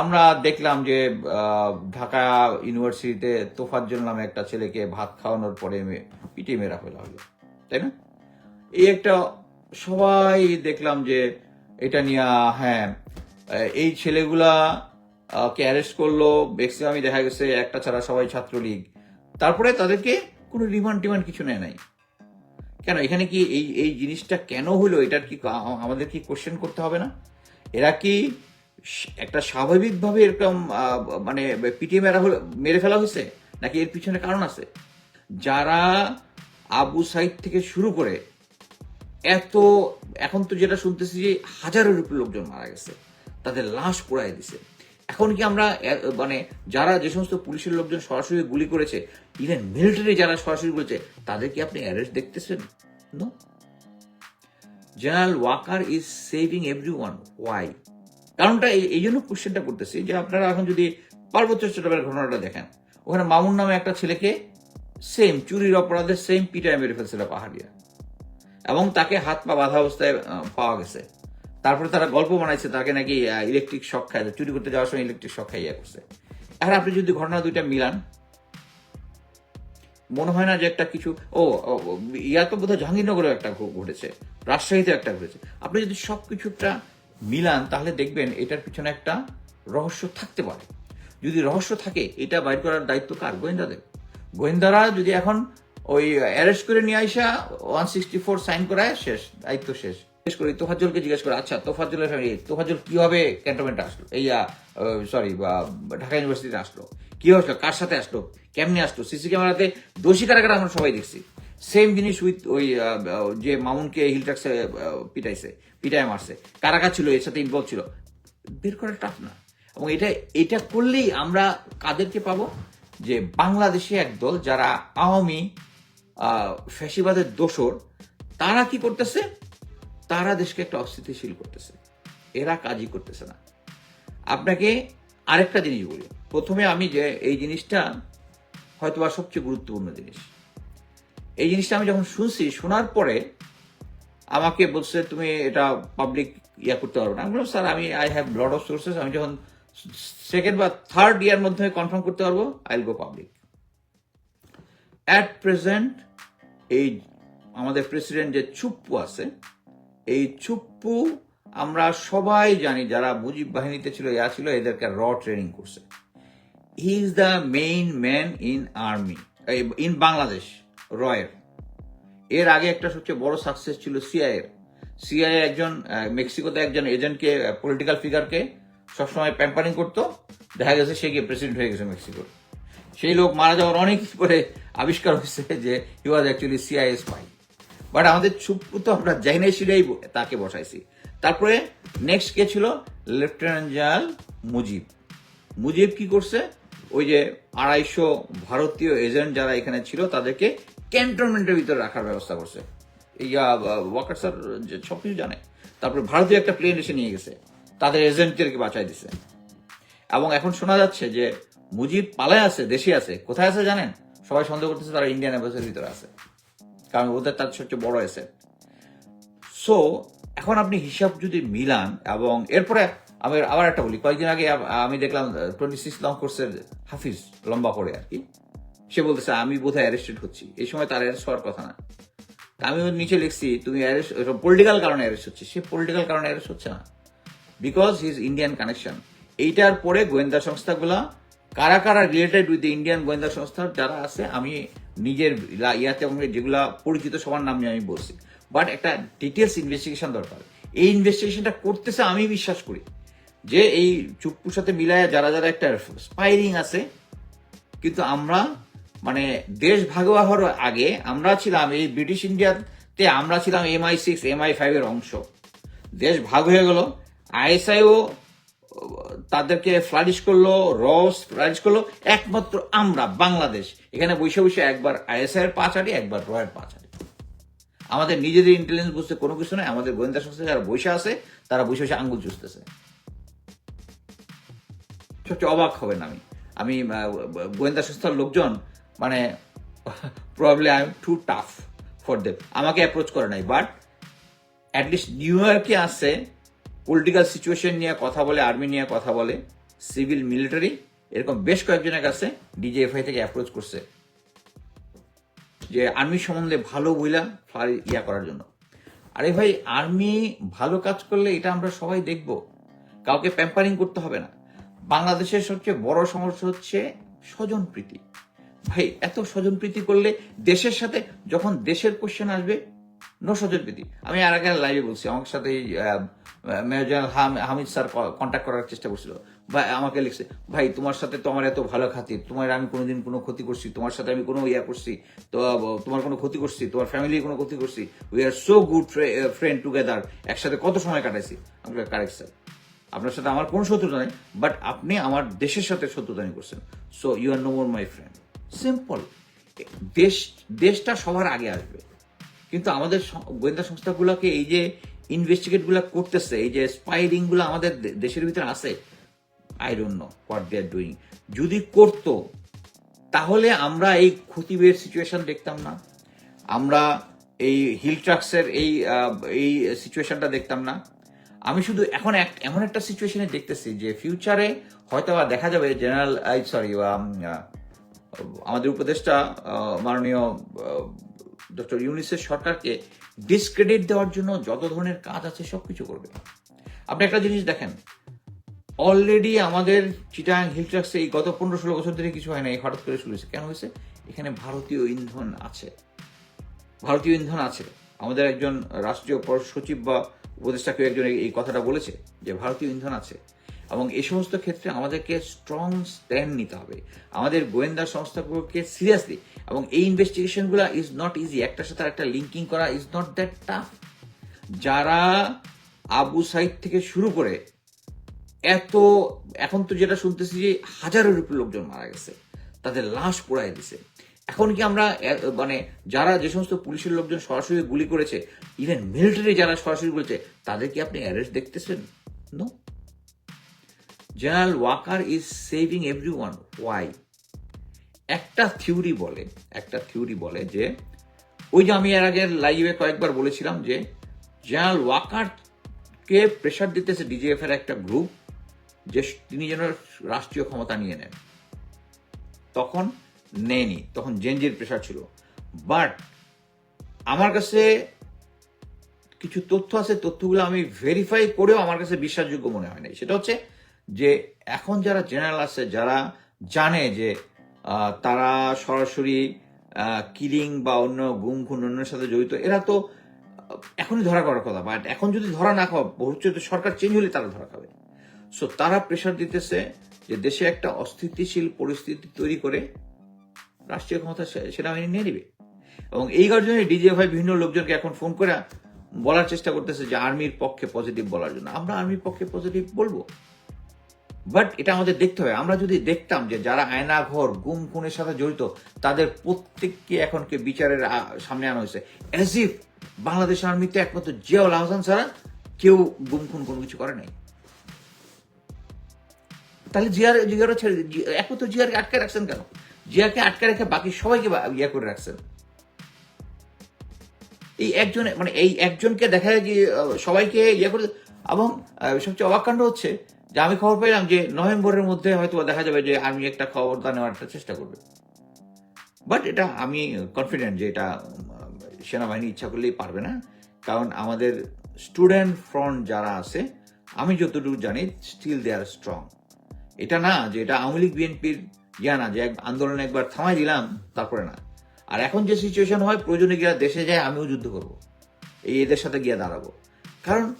আমরা দেখলাম যে ঢাকা ইউনিভার্সিটিতে তোফাজ্জল নামে একটা ছেলেকে ভাত খাওয়ানোর পরে পিটিয়ে মেরা ফেলা হলো, তাই না? এই একটা সবাই দেখলাম যে, এটা নিয়ে হ্যাঁ এই ছেলেগুলা কে অ্যারেস্ট করল ম্যাক্সিমামই দেখা গেছে একটা ছাড়া সবাই ছাত্রলীগ। তারপরে তাদেরকে কোনো রিমান্ড টিমান্ড কিছু নেয় নাই। কেন, এখানে কি এই এই জিনিসটা কেন হলো? এটার কি আমাদের কি কোশ্চেন করতে হবে না? এরা কি একটা স্বাভাবিকভাবে এরকম মানে পিটিয়ে মেরা হলো, মেরে ফেলা হয়েছে? নাকি এর পিছনে কারণ আছে? যারা আবু সাইদ থেকে শুরু করে এত, এখন তো যেটা শুনতেছি যে হাজারের উপর লোকজন মারা গেছে। তাদের লাশ পোড়ায় দিছে। এখন কি আমরা মানে যারা যে সমস্ত পুলিশের লোকজন সরাসরি গুলি করেছে ইভেন মিলিটারি যারা সরাসরি করেছে, তাদের কি আপনি অ্যারেস্ট দেখতেছেন? General Waker is saving every one why কারণটা এই- জন্য কোশ্চেনটা করতেছি যে আপনারা এখন যদি পার্বত্য চট্টগ্রামের ঘটনাটা দেখেন, ওখানে মামুন নামে একটা ছেলেকে সেম চুরির অপরাধে সেম পিটায় মেরে ফেলছিল পাহাড়িয়া। এবং তাকে হাত পা বাঁধা অবস্থায় পাওয়া গেছে। তারপরে তারা গল্প বানাইছে, তাকে নাকি ইলেকট্রিক শক খায় চুরি করতে যাওয়ার সময় ইলেকট্রিক শক খাইয়া করছে। এখন আপনি যদি ঘটনা দুইটা মিলান, মনে হয় না যে একটা কিছু, ও ইয়া তো বোধহয় জাহাঙ্গীরনগরেও একটা ঘটেছে রাজশাহীতে একটা ঘটেছে। আপনি যদি সব মিলান, তাহলে দেখবেন এটার পিছনে একটা রহস্য থাকতে পারে। যদি রহস্য থাকে, এটা বাইর করার দায়িত্ব কার? গোয়েন্দাদের। গোয়েন্দারা যদি এখন ওই অ্যারেস্ট করে নিয়ে আসা ওয়ান সিক্সটি ফোর সাইন করায়, শেষ, দায়িত্ব শেষ। জিজ্ঞেস করি, তোফাজ্জলকে জিজ্ঞেস করে আচ্ছা তোফাজ্জলের ফ্যামিলি তোফাজ্জল কীভাবে ক্যান্টনমেন্টে আসলো? এই সরি বা, ঢাকা ইউনিভার্সিটিতে আসলো। কি আসলো কার সাথে আসলো? কেমনে আসলো? সিসি ক্যামেরাতে দোষী কারা কারা আমরা সবাই দেখছি। সেম জিনিস উইথ ওই যে মামুনকে হিল ট্যাক্সে পিটাইছে, পিটায় মারছে। কারা কারা ছিল, এর সাথে ইনভলভ ছিল। বের করা টাফ না। এবং এটা এটা করলেই আমরা কাদেরকে পাবো? যে বাংলাদেশে একদল যারা আওয়ামী ফ্যাসিবাদের দোসর তারা কি করতেছে? তারা দেশকে একটা অস্থিতিশীল করতেছে। এরা কাজই করতেছে না। আপনাকে আরেকটা জিনিস বলি। প্রথমে আমি যে এই জিনিসটা হয়তোবা সবচেয়ে গুরুত্বপূর্ণ জিনিস। এই জিনিসটা আমি যখন শুনছি, শোনার পরে আমাকে বলছে, তুমি এটা পাবলিক ইয়া করতে পারবে না। আমি বললাম, স্যার, আমি I have lot of sources আমি যখন সেকেন্ড বা থার্ড ইয়ার মধ্যে কনফার্ম করতে পারব I go public at present এই আমাদের প্রেসিডেন্ট যে চুপ্পু আছে, এই চুপ্পু আমরা সবাই জানি যারা মুজিব বাহিনীতে ছিল, ইয়া ছিল, এদেরকে র ট্রেনিং করছে। He is the main man in army in Bangladesh রয়ের। এর আগে একটা সবচেয়ে বড় সাকসেস ছিল সিআইএর সিআইএ একজন মেক্সিকোতে একজন এজেন্টকে পলিটিক্যাল ফিগারকে সবসময় প্যাম্পারিং করতো। দেখা গেছে সে গিয়ে প্রেসিডেন্ট হয়ে গেছে মেক্সিকোর। সেই লোক মারা যাওয়ার অনেক পরে আবিষ্কার হয়েছে যে he was actually CIS spy but আমাদের চুপ্পু তো আমরা যাই নাই সেটাই তাকে বসাইছি। তারপরে নেক্সট কে ছিল লেফটেন্যান্ট জেনারেল মুজিব। মুজিব কি করছে? ওই যে আড়াইশো ভারতীয় এজেন্ট যারা এখানে ছিল, তাদেরকে ক্যান্টনমেন্টের ভিতরে রাখার ব্যবস্থা করছে। এই ওয়াকার স্যার সব কিছু জানে, তারপরে ভারতীয় একটা প্লেন এসে নিয়ে গেছে, তাদের এজেন্টদেরকে বাঁচাই দিছে। এবং এখন শোনা যাচ্ছে যে মুজিব পালায় আছে, দেশে আছে, কোথায় আছে জানেন? সবাই সন্দেহ করতেছে তারা ইন্ডিয়ান এম্বাসির ভিতরে আছে। কারণ ওদের তার সবচেয়ে বড় এসেট সো এখন আপনি হিসাব যদি মিলান, এবং এরপরে আমি আবার একটা বলি, কয়েকদিন আগে আমি দেখলাম টোয়েন্টি সিক্স লং কোর্সের হাফিজ, লম্বা করে আর কি। সে বলতেছে আমি বোধহয় অ্যারেস্টেড হচ্ছি। এই সময় তার অ্যারেস্ট হওয়ার কথা না। আমি ওর নিচে লিখছি, তুমি অ্যারেস্ট পলিটিক্যাল কারণে অ্যারেস্ট হচ্ছে। সে পলিটিক্যাল কারণে অ্যারেস্ট হচ্ছে না। বিকজ হিজ ইন্ডিয়ান কানেকশন এইটার পরে গোয়েন্দা সংস্থাগুলা কারা কারা রিলেটেড উইথ ইন্ডিয়ান গোয়েন্দা সংস্থা, যারা আছে, আমি নিজের ইয়াতে এবং যেগুলা পরিচিত, সবার নাম আমি বলছি। বাট একটা ডিটেলস ইনভেস্টিগেশন দরকার। এই ইনভেস্টিগেশনটা করতেছে আমি বিশ্বাস করি। যে এই চুপ্পুর সাথে মিলায় যারা যারা একটা স্পাইরিং আছে, কিন্তু আমরা মানে দেশ ভাগ হওয়ার আগে আমরা ছিলাম এই ব্রিটিশ ইন্ডিয়াতে আমরা ছিলাম এমআই সিক্স এমআই ফাইভ এর অংশ। দেশ ভাগ হয়ে গেল। আইএসআইও তাদেরকে ফ্লারিশ করল, রস ফ্লারিশ করল। একমাত্র আমরা, বাংলাদেশ। এখানে বসে বসে একবার আইএসআই এর পাঁচাড়ি একবার রয়ের পাঁচাড়ি আমাদের নিজেদের ইন্টেলিজেন্স বুঝতে কোনো কিছু নয় আমাদের গোয়েন্দা সংস্থা যারা বসে আছে, তারা বসে বসে আঙ্গুল চুষতেছে। সবচেয়ে অবাক হবেন আমি। আমি গোয়েন্দা সংস্থার লোকজন মানে probably I am too tough for them আমাকে অ্যাপ্রোচ করে নাই বাট অ্যাটলিস্ট নিউ ইয়র্কে আসছে পলিটিক্যাল সিচুয়েশন নিয়ে কথা বলে আর্মি নিয়ে কথা বলে সিভিল মিলিটারি এরকম বেশ কয়েকজনের কাছে ডিজিএফআই থেকে অ্যাপ্রোচ করছে। যে আর্মি সম্বন্ধে ভালো বইলা ইয়া করার জন্য। আরে ভাই আর্মি ভালো কাজ করলে এটা আমরা সবাই দেখব। কাউকে প্যাম্পারিং করতে হবে না। বাংলাদেশের সবচেয়ে বড় সমস্যা হচ্ছে স্বজনপ্রীতি। ভাই, এত স্বজনপ্রীতি করলে দেশের সাথে যখন দেশের কোশ্চেন আসবে নো স্বজনপ্রীতি। আমি আর আগে লাইভে বলছি, আমার সাথে হামিদ স্যার কন্ট্যাক্ট করার চেষ্টা করছিল। ভাই, আমাকে লিখছে, ভাই, তোমার সাথে তো আমার এত ভালো খাতির, তোমার আমি কোনোদিন কোনো ক্ষতি করছি, তোমার সাথে আমি কোনো ইয়া করছি, তো, তোমার কোনো ক্ষতি করছি, তোমার ফ্যামিলি কোনো ক্ষতি করছি we are so good friend together একসাথে কত সময় কাটাইছি? আমি কারেক্ট স্যার আপনার সাথে আমার কোনো শত্রুতা নেই বাট আপনি আমার দেশের সাথে শত্রুতানি করছেন so you are no more my friend simple দেশ, দেশটা সবার আগে আসবে। কিন্তু আমাদের গোয়েন্দা সংস্থাগুলোকে এই যে ইনভেস্টিগেটগুলা করতেছে, এই যে স্পাইরিংগুলো আমাদের দেশের ভিতরে আছে I don't know what they are doing যদি করতো, তাহলে আমরা এই খতিবের সিচুয়েশন দেখতাম না। আমরা এই হিল ট্রাক্সের এই এই সিচুয়েশনটা দেখতাম না। আমি শুধু এখন এক- এমন একটা সিচুয়েশনে দেখতেছি যে ফিউচারে হয়তো দেখা যাবে জেনারেল সরি আমাদের উপদেষ্টা মাননীয় ডক্টর ইউনিসের সরকারকে ডিসক্রেডিট দেওয়ার জন্য যত ধরনের কাজ আছে সবকিছু করবে। আপনি একটা জিনিস দেখেন অলরেডি আমাদের চিটাং হিল ট্রাক্সে এই গত পনেরো ষোলো বছর ধরে কিছু হয় না, এই হঠাৎ করে শুরু হয়েছে। কেন হয়েছে? এখানে ভারতীয় ইন্ধন আছে। ভারতীয় ইন্ধন আছে। আমাদের একজন রাষ্ট্রীয় সচিব বা উপদেষ্টা কেউ একজন এই কথাটা বলেছে যে ভারতীয় ইন্ধন আছে। এবং এই সমস্ত ক্ষেত্রে আমাদেরকে স্ট্রং স্ট্যান্ড নিতে হবে। আমাদের গোয়েন্দা সংস্থাগুলোকে সিরিয়াসলি এবং এই ইনভেস্টিগেশনগুলো ইজ নট ইজি একটার সাথে একটা লিঙ্কিং করা ইজ নট দ্যাট টাফ যারা আবু সাইদ থেকে শুরু করে এত, এখন তো যেটা শুনতেছি যে হাজারের উপর লোকজন মারা গেছে, তাদের লাশ পোড়ায় দিছে। এখন কি আমরা মানে যারা যে সমস্ত পুলিশের লোকজন সরাসরি গুলি করেছে ইভেন মিলিটারি যারা সরাসরি করেছে, তাদের কি আপনি অ্যারেস্ট দেখতেছেন? No general Waker is saving every one why একটা থিওরি বলে, একটা থিওরি বলে যে, ওই যে আমি এর আগে লাইভে কয়েকবার বলেছিলাম যে জেনারেল ওয়াকারকে প্রেশার দিতেছে ডিজিএফ এর একটা গ্রুপ যে তিনি যেন রাষ্ট্রীয় ক্ষমতা নিয়ে নেন। তখন নেয়নি, তখন জেনজির প্রেশার ছিল। বাট আমার কাছে কিছু তথ্য আছে, তথ্যগুলো আমি ভেরিফাই করেও আমার কাছে বিশ্বাসযোগ্য মনে হয় না সেটা হচ্ছে যে এখন যারা জেনারেল আছে, যারা জানে যে তারা সরাসরি কিলিং বা অন্য গুম খুন অন্যের সাথে জড়িত, এরা তো এখনই ধরা করার কথা বাট এখন যদি ধরা না খাওয়া, ভবিষ্যতে সরকার চেঞ্জ হলে তারা ধরা খাবে। সো তারা প্রেশার দিতেছে যে দেশে একটা অস্থিতিশীল পরিস্থিতি তৈরি করে রাষ্ট্রীয় ক্ষমতা সেনাবাহিনী নিয়ে নিবে। এবং এই কারণে ডিজিএফআই বিভিন্ন লোকজনকে এখন ফোন করে বলার চেষ্টা করতেছে যে আর্মির পক্ষে পজিটিভ বলার জন্য। আমরা আর্মির পক্ষে পজিটিভ বলব। বাট এটা আমাদের দেখতে হবে। আমরা যদি দেখতাম যে যারা আয়নাঘর, গুম খুনের সাথে জড়িত, তাদের প্রত্যেককে এখনকে বিচারের সামনে আনা হয়েছে। অ্যাজ ইফ বাংলাদেশ আর্মিতে একমাত্র জিয়াউল আহসান ছাড়া কেউ গুম খুন কোনো কিছু করে নাই। তাহলে জিয়ার, জিয়ারও ছেড়ে একমাত্র জিয়ারকে আটকে রাখছেন কেন? জিয়াকে আটকে রেখে বাকি সবাইকে ইয়ে করে রাখছেন। এই একজন মানে এই একজনকে দেখা যায় যে সবাইকে ইয়ে করে এবং সবচেয়ে অবাক কাণ্ড হচ্ছে যে আমি খবর পেলাম যে নভেম্বরের মধ্যে হয়তো দেখা যাবে যে আমি একটা খবরটা নেওয়ার একটা চেষ্টা করবে। বাট এটা আমি কনফিডেন্ট যে এটা সেনাবাহিনী ইচ্ছা করলেই পারবে না। কারণ আমাদের স্টুডেন্ট ফ্রন্ট যারা আছে, আমি যতটুকু জানি স্টিল দে আর স্ট্রং এটা না যে এটা আওয়ামী লীগ, বিএনপির ইয়া না যে আন্দোলন একবার থামাই দিলাম, তারপরে না। আর এখন যে সিচুয়েশন হয়, প্রয়োজনে গিয়ে দেশে যায়, আমিও যুদ্ধ করব। এই এদের সাথে গিয়ে দাঁড়াবো। কারণ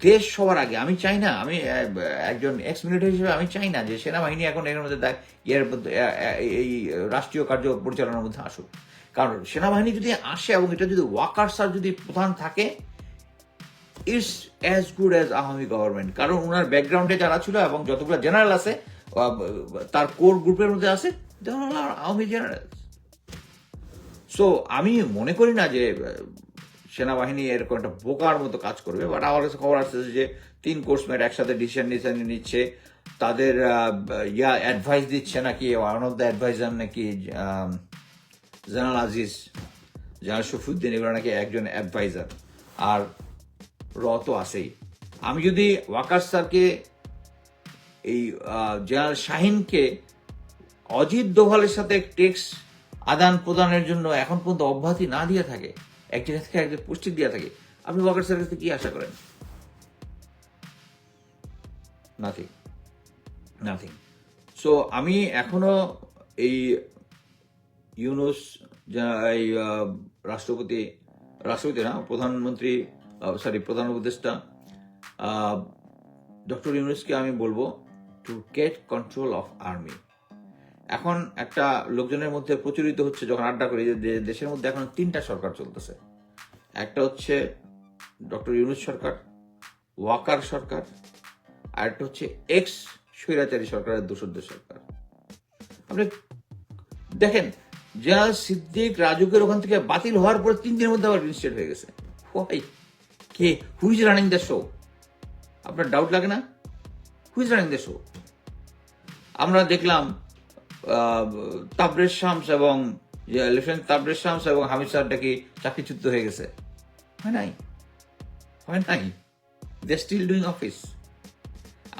দেশ সবার আগে। আমি চাই না আমি একজন এক্স মিলিটারি হিসেবে আমি চাই না যে সেনাবাহিনী এখন এর মধ্যে আহ, এই রাষ্ট্রীয় কার্য পরিচালনার মধ্যে আসুক। কারণ সেনাবাহিনী যদি আসে এবং এটা যদি ওয়াকার্স আর যদি প্রধান থাকে it's as good as Awami government কারণ ওনার ব্যাকগ্রাউন্ডে যারা ছিল এবং যতগুলো জেনারেল আছে তার কোর গ্রুপের মধ্যে আছে আওয়ামী জেনারেল সো আমি মনে করি না যে সেনাবাহিনী এরকম একটা বোকার মতো কাজ করবে বাট আমার কাছে খবর আসছে যে তিন কোর্সমেট একসাথে ডিসিশন ডিসিশন নিচ্ছে। তাদের ইয়া অ্যাডভাইস দিচ্ছে নাকি ওয়ান অফ দ্য অ্যাডভাইজার নাকি জেনারেল আজিজ, জেনারেল শফিউদ্দিন, এগুলো নাকি একজন অ্যাডভাইজার আর র তো আছেই। আমি যদি ওয়াকার স্যারকে এই জেনারেল শাহিনকে অজিত দোভালের সাথে টেক্স আদান প্রদানের জন্য এখন পর্যন্ত অব্যাহতি না দিয়ে থাকে এক জায়গা থেকে এক জায়গায় পুষ্টি দিয়ে থাকে। আপনি ওয়াকার স্যারের কাছ কি আশা করেন? নাথিং নাথিং সো আমি এখনও এই ইউনুস এই রাষ্ট্রপতি রাষ্ট্রপতি না, প্রধানমন্ত্রী সরি প্রধান উপদেষ্টা ডক্টর ইউনুসকে আমি বলব to get control of army এখন একটা লোকজনের মধ্যে প্রচলিত হচ্ছে যখন আড্ডা করি যে দেশের মধ্যে এখন তিনটা সরকার চলতেছে। একটা হচ্ছে ডক্টর ইউনুস সরকার, ওয়াকার সরকার, আর একটা হচ্ছে এক্স স্বৈরাচারী সরকারের দোসরদের সরকার। আপনি দেখেন, জেনারেল সিদ্দিক রাজুকের ওখান থেকে বাতিল হওয়ার পর তিন দিনের মধ্যে আবার রিজিস্টার্ড হয়ে গেছে। Why, K? Who is running the show আপনার ডাউট লাগে না? Who is running the show আমরা দেখলাম তাবরেজ শামস এবং লেফটেন্যান্ট তাবরেজ শামস এবং হামিদ স্যারটা কি চাকরিচ্যুত হয়ে গেছে? হয় নাই? হয় নাই? দে স্টিল ডুইং অফিস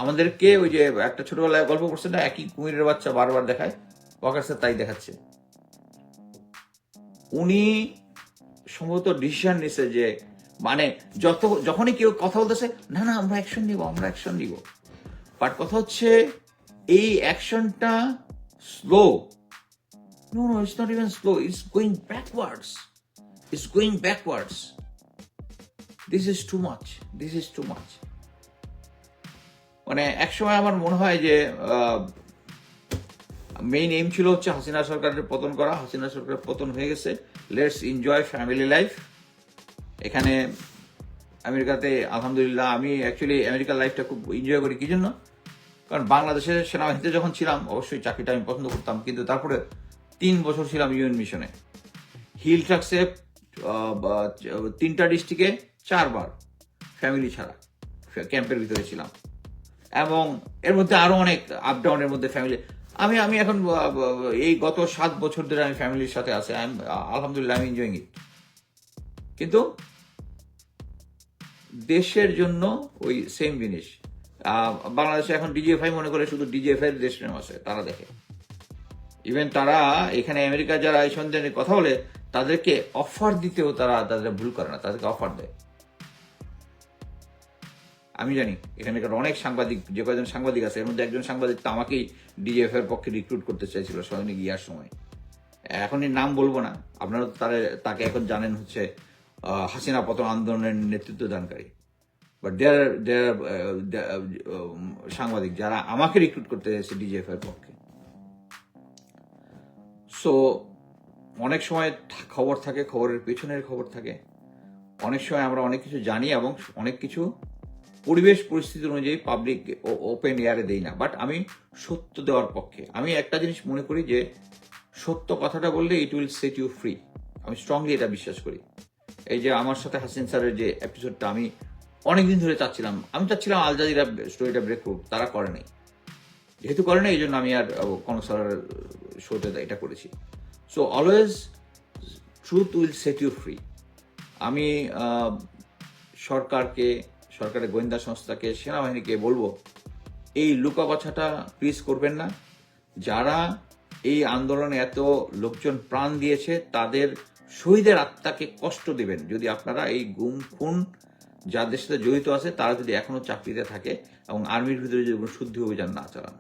আমাদেরকে ওই যে একটা ছোটবেলায় গল্প করছে না, একই কুমিরের বাচ্চা বারবার দেখায়? ওয়াকার স্যার তাই দেখাচ্ছে। উনি সম্ভবত ডিসিশন নিছে যে মানে যত, যখনই কেউ কথা বলতেছে, না না, আমরা অ্যাকশন নিব, আমরা অ্যাকশন নিব। বাট কথা হচ্ছে, এই অ্যাকশনটা slow no no it's not even slow it's going backwards it's going backwards this is too much this is too much মানে একসময় আমার মনে হয় যে মেইন এইম ছিল হচ্ছে হাসিনা সরকারের পতন করা। হাসিনা সরকারের পতন হয়ে গেছে। লেটস এনজয় ফ্যামিলি লাইফ এখানে আমেরিকাতে আলহামদুলিল্লাহ আমি অ্যাকচুয়ালি আমেরিকার লাইফটা খুব এনজয় করি। কি জন্য? কারণ বাংলাদেশের সেনাবাহিনীতে যখন ছিলাম, অবশ্যই চাকরিটা আমি পছন্দ করতাম, কিন্তু তারপরে তিন বছর ছিলাম ইউএন মিশনে। হিল ট্রাক্সে তিনটা ডিস্ট্রিক্টে চারবার ফ্যামিলি ছাড়া ক্যাম্পের ভিতরে ছিলাম। এবং এর মধ্যে আরও অনেক আপ ডাউনের মধ্যে ফ্যামিলি আমি আমি এখন এই গত সাত বছর ধরে আমি ফ্যামিলির সাথে আছি। আই আলহামদুলিল্লাহ আমি এনজয়িং ইট কিন্তু দেশের জন্য ওই সেম জিনিস। বাংলাদেশে এখন ডিজিএফআই মনে করে শুধু ডিজিএফআই এর দেশ আছে, তারা দেখে। ইভেন তারা এখানে আমেরিকা যারা এই সন্ধানে কথা বলে, তাদেরকে অফার দিতেও তারা তাদের ভুল করে না, তাদেরকে অফার দেয়। আমি জানি, এখানকার অনেক সাংবাদিক, যে কয়েকজন সাংবাদিক আছে, এর মধ্যে একজন সাংবাদিক তো আমাকেই ডিএফ এর পক্ষে রিক্রুট করতে চাইছিল সৈনিক ইয়ার সময়। এখনই নাম বলব না, আপনারা তাকে এখন জানেন হচ্ছে হাসিনা পতন আন্দোলনের নেতৃত্ব দানকারী বাট দেয়ার দেয়ার সাংবাদিক যারা আমাকে রিক্রুট করতে চাইছে ডিজিএফ এর পক্ষে সো অনেক সময় খবর থাকে, খবরের পেছনের খবর থাকে। অনেক সময় আমরা অনেক কিছু জানি এবং অনেক কিছু পরিবেশ পরিস্থিতি অনুযায়ী পাবলিক ওপেন এয়ারে দেই না। বাট আমি সত্য দেওয়ার পক্ষে, আমি একটা জিনিস মনে করি যে সত্য কথাটা বললে it will set you free আমি স্ট্রংলি এটা বিশ্বাস করি। এই যে আমার সাথে হাসিন স্যারের যে এপিসোডটা আমি অনেকদিন ধরে চাচ্ছিলাম। আমি চাচ্ছিলাম আল জাজিরা স্টোরিটা ব্রেক করুক, তারা করে নাই। যেহেতু করে নাই, এই জন্য আমি আর কোনো স্যারের শোতে এটা করেছি। So always truth will set you free আমি সরকারকে, সরকারের গোয়েন্দা সংস্থাকে, সেনাবাহিনীকে বলব, এই লুকা লুকাবাছাটা প্লিজ করবেন না। যারা এই আন্দোলনে এত লোকজন প্রাণ দিয়েছে, তাদের শহীদের আত্মাকে কষ্ট দিবেন। যদি আপনারা এই গুম, খুন যাদের সাথে জড়িত আছে, তারা যদি এখনও চাকরিতে থাকে এবং আর্মির ভিতরে যদি কোনো শুদ্ধি অভিযান না চালান।